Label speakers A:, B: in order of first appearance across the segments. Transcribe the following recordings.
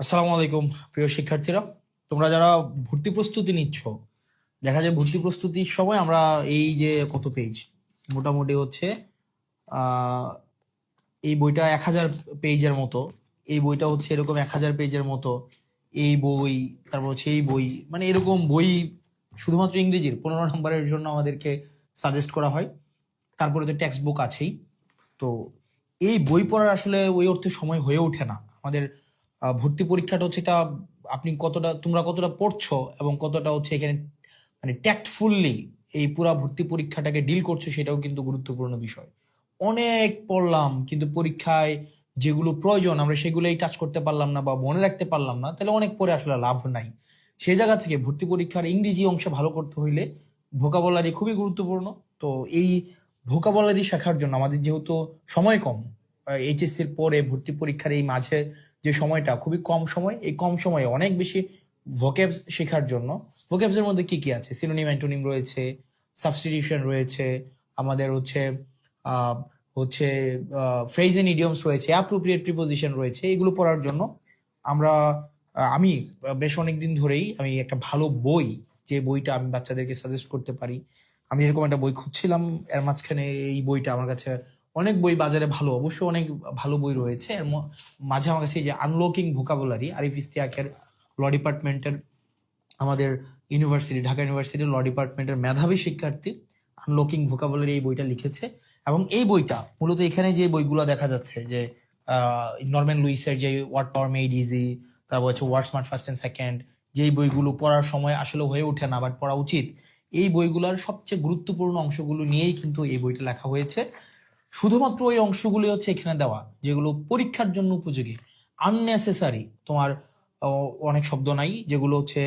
A: আসসালামু আলাইকুম, প্রিয় শিক্ষার্থীরা। তোমরা যারা ভর্তি প্রস্তুতি নিচ্ছ, দেখা যায় ভর্তি প্রস্তুতির সময় আমরা এই যে কত পেজ মোটামুটি হচ্ছে এই বইটা এক হাজার পেজের মতো, এই বইটা হচ্ছে এরকম এক হাজার পেজের মতো, এই বই, তারপর হচ্ছে এই বই মানে এরকম বই শুধুমাত্র ইংরেজির, পনেরো নম্বরের জন্য আমাদেরকে সাজেস্ট করা হয়। তারপরে তো টেক্সট বুক আছেই। তো এই বই পড়ার আসলে ওই অর্থে সময় হয়ে ওঠে না। আমাদের ভর্তি পরীক্ষাটা হচ্ছে এটা আপনি কতটা, তোমরা কতটা পড়ছো এবং কতটা হচ্ছে এখানে মানে ট্যাক্টফুললি এই পুরা ভর্তি পরীক্ষাটাকে ডিল করছ সেটাও কিন্তু গুরুত্বপূর্ণ বিষয়। অনেক পড়লাম কিন্তু পরীক্ষায় যেগুলো প্রয়োজন আমরা সেগুলোই টাচ করতে পারলাম না বা মনে রাখতে পারলাম না, তাহলে অনেক পরে আসলে লাভ নাই। সেই জায়গা থেকে ভর্তি পরীক্ষার ইংরেজি অংশে ভালো করতে হইলে ভোকাবলারি খুবই গুরুত্বপূর্ণ। তো এই ভোকাবলারি শেখার জন্য আমাদের যেহেতু সময় কম এইচএসসির পরে ভর্তি পরীক্ষার এই মাঝে যে সময়টা খুবই কম সময়, এই কম সময়ে অনেক বেশি ভোকেবস শেখার জন্য। ভোকেবস এর মধ্যে কি কি আছে? সিনোনিম অ্যান্টোনিম রয়েছে সাবস্টিটিউশন রয়েছে, আমাদের হচ্ছে হচ্ছে ফ্রেজ এন্ড ইডিয়মস রয়েছে অ্যাপ্রোপ্রিয়েট প্রিপোজিশন রয়েছে, এগুলো পড়ার জন্য আমরা আমি বেশ অনেক দিন ধরেই আমি একটা ভালো বই, যে বইটা আমি বাচ্চাদেরকে সাজেস্ট করতে পারি, আমি এরকম একটা বই খুঁজছিলাম, এর মাঝখানে এই বইটা আমার কাছে অনেক বই বাজারে ভালো অবশ্য অনেক ভালো বই রয়েছে। মাঝে আমার কাছে যে আনলকিং ভোকাবুলারি আরিফ ইস্তিয়াকের ল ডিপার্টমেন্টের আমাদের ইউনিভার্সিটি ঢাকা ইউনিভার্সিটির ল ডিপার্টমেন্টের মেধাবী শিক্ষার্থী আনলকিং ভোকাবুলারি এই বইটা লিখেছে। এবং এই বইটা, মূলত এখানে যে বইগুলো দেখা যাচ্ছে যে নরম্যান লুইসের যে ওয়ার্ড পাওয়ার মেড ইজি তারপর হচ্ছে word smart first and second যেই বইগুলো পড়ার সময় আসলে হয়ে ওঠে না বাট পড়া উচিত, এই বইগুলোর সবচেয়ে গুরুত্বপূর্ণ অংশগুলো নিয়েই কিন্তু এই বইটা লেখা হয়েছে। শুধুমাত্র ওই অংশগুলি হচ্ছে এখানে দেওয়া, যেগুলো পরীক্ষার জন্য উপযোগী। আননেসেসারি তোমার অনেক শব্দ নাই, যেগুলো হচ্ছে,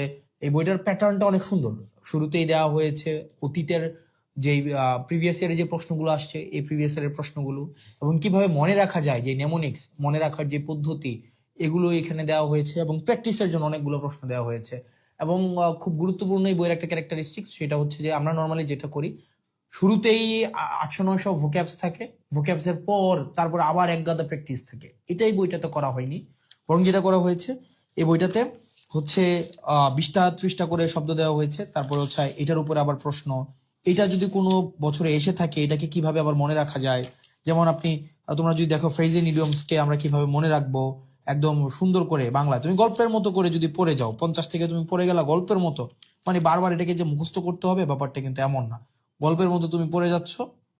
A: এই বইটার প্যাটার্নটা অনেক সুন্দর। শুরুতেই দেওয়া হয়েছে অতীতের যে প্রিভিয়াস ইয়ারের যে প্রশ্নগুলো আসছে, এই প্রিভিয়াস ইয়ারের প্রশ্নগুলো, এবং কীভাবে মনে রাখা যায় যে নেমোনিক্স মনে রাখার যে পদ্ধতি এগুলো এখানে দেওয়া হয়েছে, এবং প্র্যাকটিসের জন্য অনেকগুলো প্রশ্ন দেওয়া হয়েছে। এবং খুব গুরুত্বপূর্ণ এই বইয়ের একটা ক্যারেক্টারিস্টিক্স সেটা হচ্ছে যে আমরা নর্মালি যেটা করি শুরুতেই আটশো নয়শো ভোক্যাবস থাকে। ভোক্যাবস এর পর তারপর আবার এক গাদা প্র্যাকটিস থাকে। এটাই বইটাতে করা হয়নি। বরং যেটা করা হয়েছে, এই বইটাতে হচ্ছে বিশটা ত্রিশটা করে শব্দ দেওয়া হয়েছে। তারপর হচ্ছে এটার উপরে আবার প্রশ্ন। এটা যদি কোনো বছরে এসে থাকে, এটাকে কীভাবে আবার মনে রাখা যায়? যেমন আপনি তোমরা যদি দেখো ফ্রেজেন কে আমরা কীভাবে মনে রাখব, একদম সুন্দর করে বাংলা তুমি গল্পের মতো করে যদি পড়ে যাও, পঞ্চাশ থেকে তুমি পড়ে গেলা গল্পের মতো মানে বারবার এটাকে যে মুখস্থ করতে হবে, ব্যাপারটা কিন্তু এমন না। গল্পের মতো তুমি পড়ে যাচ্ছ।